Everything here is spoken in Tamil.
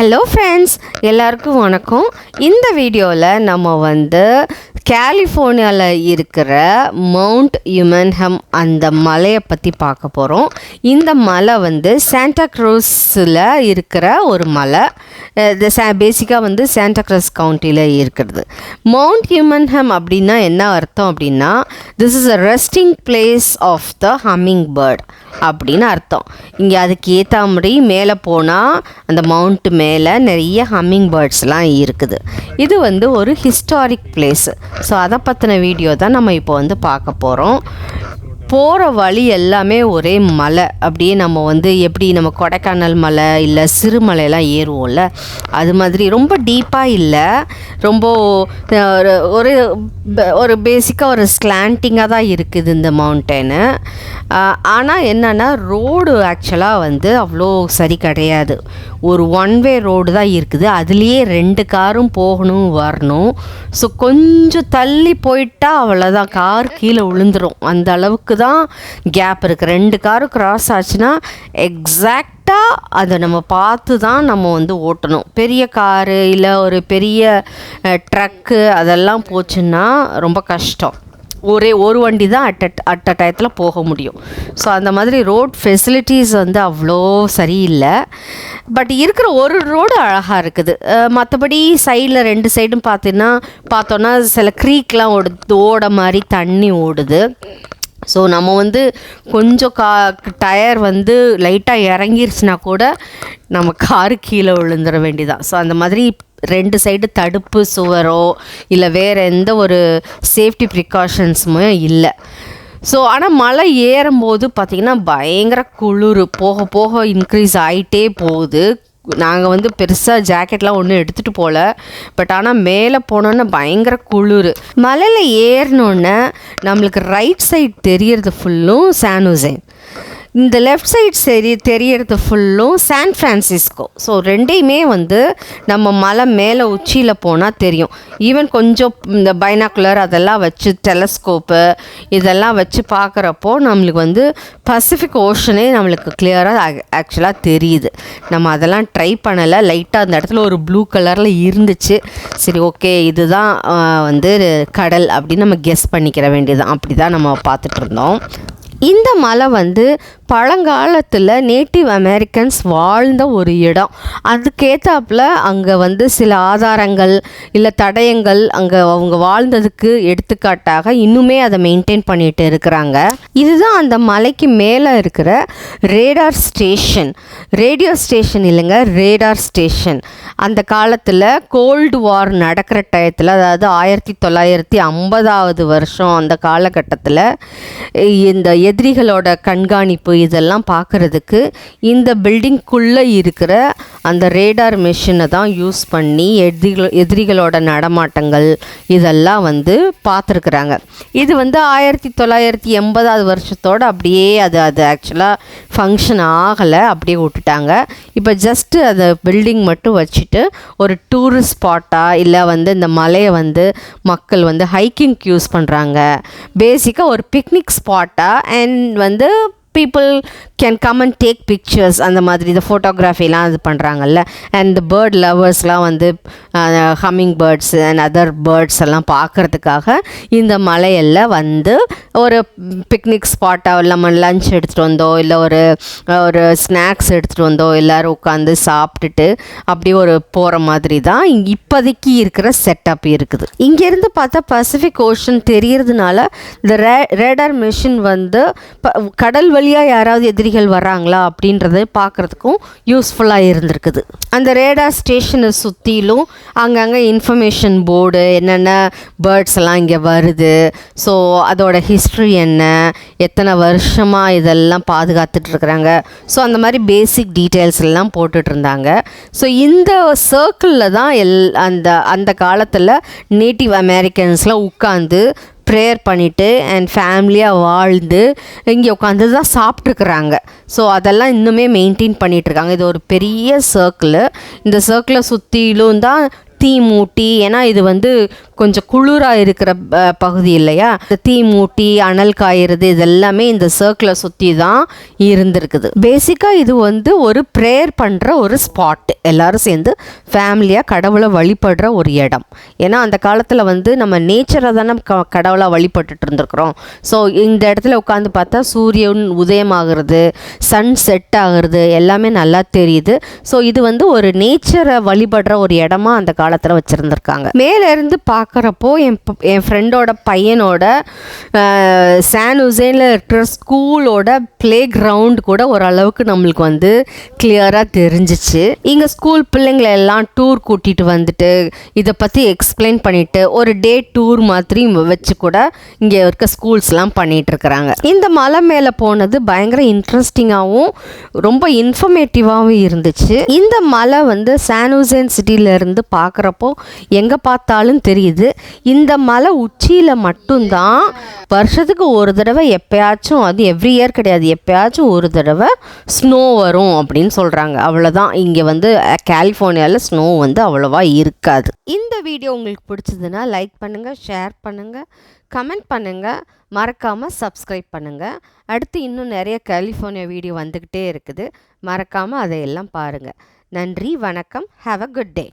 ஹலோ ஃப்ரெண்ட்ஸ் எல்லாருக்கும் வணக்கம். இந்த வீடியோவில் நம்ம வந்து கலிஃபோர்னியாவில் இருக்கிற மவுண்ட் யுமன்ஹம் அந்த மலையை பற்றி பார்க்க போகிறோம் இந்த மலை வந்து சாண்டா க்ரூஸில் இருக்கிற ஒரு மலை. இது பேசிக்காக வந்து சாண்டா க்ரூஸ் கவுண்டியில் இருக்கிறது. மவுண்ட் யுமன்ஹம் அப்படின்னா என்ன அர்த்தம் அப்படின்னா this is a resting place of the humming bird அப்படின்னு அர்த்தம். இங்கே அதுக்கு ஏற்ற மாதிரி மேலே போனால் அந்த மவுண்ட் மேலே நிறைய ஹம்மிங் பேர்ட்ஸ்லாம் இருக்குது. இது வந்து ஒரு ஹிஸ்டாரிக் பிளேஸு ஸோ அதை பற்றின வீடியோ தான் நம்ம இப்போ வந்து பார்க்க போகிறோம் போகிற வழி எல்லாமே ஒரே மலை. அப்படியே நம்ம வந்து எப்படி நம்ம கொடைக்கானல் மலை இல்லை சிறுமலையெல்லாம் ஏறுவோம்ல அது மாதிரி ரொம்ப டீப்பாக இல்லை. ரொம்ப ஒரு- ஒரு பேசிக்காக ஒரு ஸ்லாண்டிங்காக தான் இருக்குது இந்த மவுண்டனு ஆனால் என்னென்னா ரோடு ஆக்சுவலாக வந்து அவ்வளோ சரி கிடையாது. ஒரு ஒன் வே ரோடு தான் இருக்குது. அதுலேயே ரெண்டு காரும் போகணும் வரணும். ஸோ கொஞ்சம் தள்ளி போயிட்டால் அவ்வளோதான் கார் கீழே விழுந்துரும். அந்த அளவுக்கு தான் கேப் இருக்குது ரெண்டு காரும் கிராஸ் ஆச்சுன்னா எக்ஸாக்டாக அதை நம்ம பார்த்து தான் நம்ம வந்து ஓட்டணும். பெரிய காரு இல்லை ஒரு பெரிய ட்ரக்கு அதெல்லாம் போச்சுன்னா ரொம்ப கஷ்டம். ஒரே ஒரு வண்டி தான் அட் அட் அட் அ டயத்தில் போக முடியும். ஸோ அந்த மாதிரி ரோட் ஃபெசிலிட்டிஸ் வந்து அவ்வளோ சரியில்லை. பட் இருக்கிற ஒரு ரோடு அழகாக இருக்குது. மற்றபடி சைடில் ரெண்டு சைடும் பார்த்தீங்கன்னா பார்த்தோன்னா சில க்ரீக்லாம் ஓடுது ஓட மாதிரி தண்ணி ஓடுது. ஸோ நம்ம வந்து கொஞ்சம் கா டயர் வந்து லைட்டாக இறங்கிருச்சுனா கூட நம்ம காரு கீழே விழுந்துட வேண்டியதான் ஸோ அந்த மாதிரி ரெண்டு சைடு தடுப்பு சுவரோ இல்லை வேறு எந்த ஒரு சேஃப்டி ப்ரிகாஷன்ஸுமே இல்லை. ஸோ ஆனால் மலை ஏறும்போது பார்த்திங்கன்னா பயங்கர குளிர் போக போக இன்க்ரீஸ் ஆகிட்டே போகுது. நாங்கள் வந்து பெருசாக ஜாக்கெட்லாம் ஒன்றும் எடுத்துகிட்டு போகல பட் ஆனால் மேலே போனோன்னே பயங்கர குளிர். மலையில் ஏறினோன்னே நம்மளுக்கு ரைட் சைட் தெரியறது ஃபுல்லும் சானுசைன் இந்த லெஃப்ட் சைட் சரி தெரியறது ஃபுல்லும் சான் ஃப்ரான்சிஸ்கோ ஸோ ரெண்டையுமே வந்து நம்ம மலை மேலே உச்சியில் போனால் தெரியும். ஈவன் கொஞ்சம் இந்த பைனாக்குலர் அதெல்லாம் வச்சு டெலஸ்கோப்பு இதெல்லாம் வச்சு பார்க்குறப்போ நம்மளுக்கு வந்து பசிஃபிக் ஓஷனே நம்மளுக்கு கிளியராக ஆக்சுவலாக தெரியுது. நம்ம அதெல்லாம் ட்ரை பண்ணலை. லைட்டாக அந்த இடத்துல ஒரு ப்ளூ கலரில் இருந்துச்சு. சரி ஓகே இதுதான் வந்து கடல் அப்படின்னு நம்ம கெஸ் பண்ணிக்கிற வேண்டியது அப்படி தான் நம்ம பார்த்துட்டு இருந்தோம். இந்த மலை வந்து பழங்காலத்தில் நேட்டிவ் அமெரிக்கன்ஸ் வாழ்ந்த ஒரு இடம். அதுக்கேற்றாப்புல அங்கே வந்து சில ஆதாரங்கள் இல்லை தடயங்கள் அங்கே அவங்க வாழ்ந்ததுக்கு எடுத்துக்காட்டாக இன்னுமே அதை மெயின்டைன் பண்ணிட்டு இருக்கிறாங்க. இதுதான் அந்த மலைக்கு மேலே இருக்கிற ரேடார் ஸ்டேஷன் ரேடியோ ஸ்டேஷன் இல்லைங்க ரேடார் ஸ்டேஷன் அந்த காலத்தில் கோல்டு வார் நடக்கிற டயத்தில் அதாவது ஆயிரத்தி தொள்ளாயிரத்தி ஐம்பதாவது வருஷம் அந்த காலகட்டத்தில் இந்த எதிரிகளோட கண்காணிப்பு இதெல்லாம் பார்க்குறதுக்கு இந்த பில்டிங்குள்ளே இருக்கிற அந்த ரேடார் மிஷினை தான் யூஸ் பண்ணி எதிரிகள் எதிரிகளோட நடமாட்டங்கள் இதெல்லாம் வந்து பார்த்துருக்குறாங்க இது வந்து ஆயிரத்தி தொள்ளாயிரத்தி எண்பதாவது வருஷத்தோடு அப்படியே அது அது ஆக்சுவலாக ஃபங்க்ஷன் ஆகலை அப்படியே விட்டுட்டாங்க. இப்போ ஜஸ்ட்டு அந்த பில்டிங் மட்டும் வச்சுட்டு ஒரு டூரிஸ்ட் ஸ்பாட்டாக இல்லை வந்து இந்த மலையை வந்து மக்கள் வந்து ஹைக்கிங்க்கு யூஸ் பண்ணுறாங்க பேசிக்காக ஒரு பிக்னிக் ஸ்பாட்டாக அண்ட் வந்து people can come and take pictures அந்த மாதிரி இந்த ஃபோட்டோகிராஃபிலாம் இது பண்ணுறாங்கல்ல அண்ட் uh, இந்த பேர்ட் லவர்ஸ்லாம் வந்து humming birds and other birds எல்லாம் பார்க்குறதுக்காக இந்த மலையெல்லாம் வந்து ஒரு பிக்னிக் ஸ்பாட்டாக நம்ம லஞ்ச் எடுத்துகிட்டு வந்தோ இல்லை ஒரு ஒரு ஸ்நாக்ஸ் எடுத்துகிட்டு வந்தோ எல்லோரும் உட்காந்து சாப்பிட்டுட்டு அப்படியே ஒரு போகிற மாதிரி தான் இப்போதைக்கு இருக்கிற செட்டப் இருக்குது. இங்கேருந்து பார்த்தா பசிபிக் ஓஷன் தெரியறதுனால இந்த ரே ரேடார் மிஷின் வந்து ப- கடல் வழியாக யாராவது எதிரிகள் வராங்களா அப்படின்றத பார்க்குறதுக்கும் யூஸ்ஃபுல்லாக இருந்திருக்குது. அந்த ரேடார் ஸ்டேஷனை சுற்றிலும் அங்கங்கே இன்ஃபர்மேஷன் போர்டு என்னென்ன பேர்ட்ஸ் எல்லாம் இங்கே வருது ஸோ அதோட ஹிஸ்ட்ரி என்ன எத்தனை வருஷமாக இதெல்லாம் பாதுகாத்துட்டு இருக்கிறாங்க ஸோ அந்த மாதிரி பேசிக் டீட்டெயில்ஸ் எல்லாம் போட்டுட்டு இருந்தாங்க. ஸோ இந்த சர்க்கிளில் தான் எல் அந்த அந்த காலத்தில் நேட்டிவ் அமெரிக்கன்ஸ்லாம் உட்காந்து ப்ரேயர் பண்ணிவிட்டு அண்ட் ஃபேமிலியாக வாழ்ந்து இங்கே உட்காந்து தான் சாப்பிட்ருக்குறாங்க ஸோ அதெல்லாம் இன்னுமே மெயின்டைன் பண்ணிகிட்ருக்காங்க இது ஒரு பெரிய சர்க்கிள் இந்த சர்க்கிளை சுற்றிலும் தான் தீ மூட்டி ஏன்னா இது வந்து கொஞ்சம் குளிராக இருக்கிற ப- பகுதி இல்லையா? இந்த தீ மூட்டி அனல் காயிறது இதெல்லாமே இந்த சர்க்கிளை சுற்றி தான் இருந்திருக்குது. பேசிக்காக இது வந்து ஒரு ப்ரேயர் பண்ணுற ஒரு ஸ்பாட் எல்லாரும் சேர்ந்து ஃபேமிலியாக கடவுளை வழிபடுற ஒரு இடம். ஏன்னா அந்த காலத்தில் வந்து நம்ம நேச்சரை தானே க கடவுளாக வழிபட்டுட்டு இருந்திருக்கிறோம். ஸோ இந்த இடத்துல உட்காந்து பார்த்தா சூரியன் உதயமாகிறது சன் செட் ஆகிறது எல்லாமே நல்லா தெரியுது. ஸோ இது வந்து ஒரு நேச்சரை வழிபடுற ஒரு இடமா அந்த காலத்தில் வச்சுருந்துருக்காங்க. மேலே இருந்து பார்க்குறப்போ என் என் ஃப்ரெண்டோட பையனோட சான் உசேனில் இருக்கிற ஸ்கூலோட ப்ளே கிரவுண்ட் கூட ஓரளவுக்கு நம்மளுக்கு வந்து கிளியராக தெரிஞ்சிச்சு. இங்கே ஸ்கூல் பிள்ளைங்களை எல்லாம் டூர் கூட்டிகிட்டு வந்துட்டு இதை பற்றி எக்ஸ்பிளைன் பண்ணிவிட்டு ஒரு டே டூர் மாதிரி வச்சு கூட இங்கே இருக்க ஸ்கூல்ஸ்லாம் பண்ணிகிட்ருக்குறாங்க இந்த மலை மேலே போனது பயங்கர இன்ட்ரெஸ்டிங்காகவும் ரொம்ப இன்ஃபர்மேட்டிவாகவும் இருந்துச்சு. இந்த மலை வந்து சான் உசேன் சிட்டியிலேருந்து பார்க்குறப்போ எங்கே பார்த்தாலும் தெரியுது. இந்த மலை உச்சியில் மட்டும்தான் வருஷத்துக்கு ஒரு தடவை எப்பயாச்சும் அது எவ்ரி இயர் கிடையாது. எப்பயாச்சும் ஒரு தடவை ஸ்னோ வரும் அப்படின்னு சொல்கிறாங்க அவ்வளோதான் இங்கே வந்து கலிஃபோர்னியாவில் ஸ்னோ வந்து அவ்வளோவா இருக்காது. இந்த வீடியோ உங்களுக்கு பிடிச்சதுன்னா லைக் பண்ணுங்கள் ஷேர் பண்ணுங்கள் கமெண்ட் பண்ணுங்கள் மறக்காமல் சப்ஸ்கிரைப் பண்ணுங்கள் அடுத்து இன்னும் நிறைய கலிஃபோர்னியா வீடியோ வந்துக்கிட்டே இருக்குது. மறக்காமல் அதையெல்லாம் பாருங்கள் நன்றி வணக்கம். Have a good day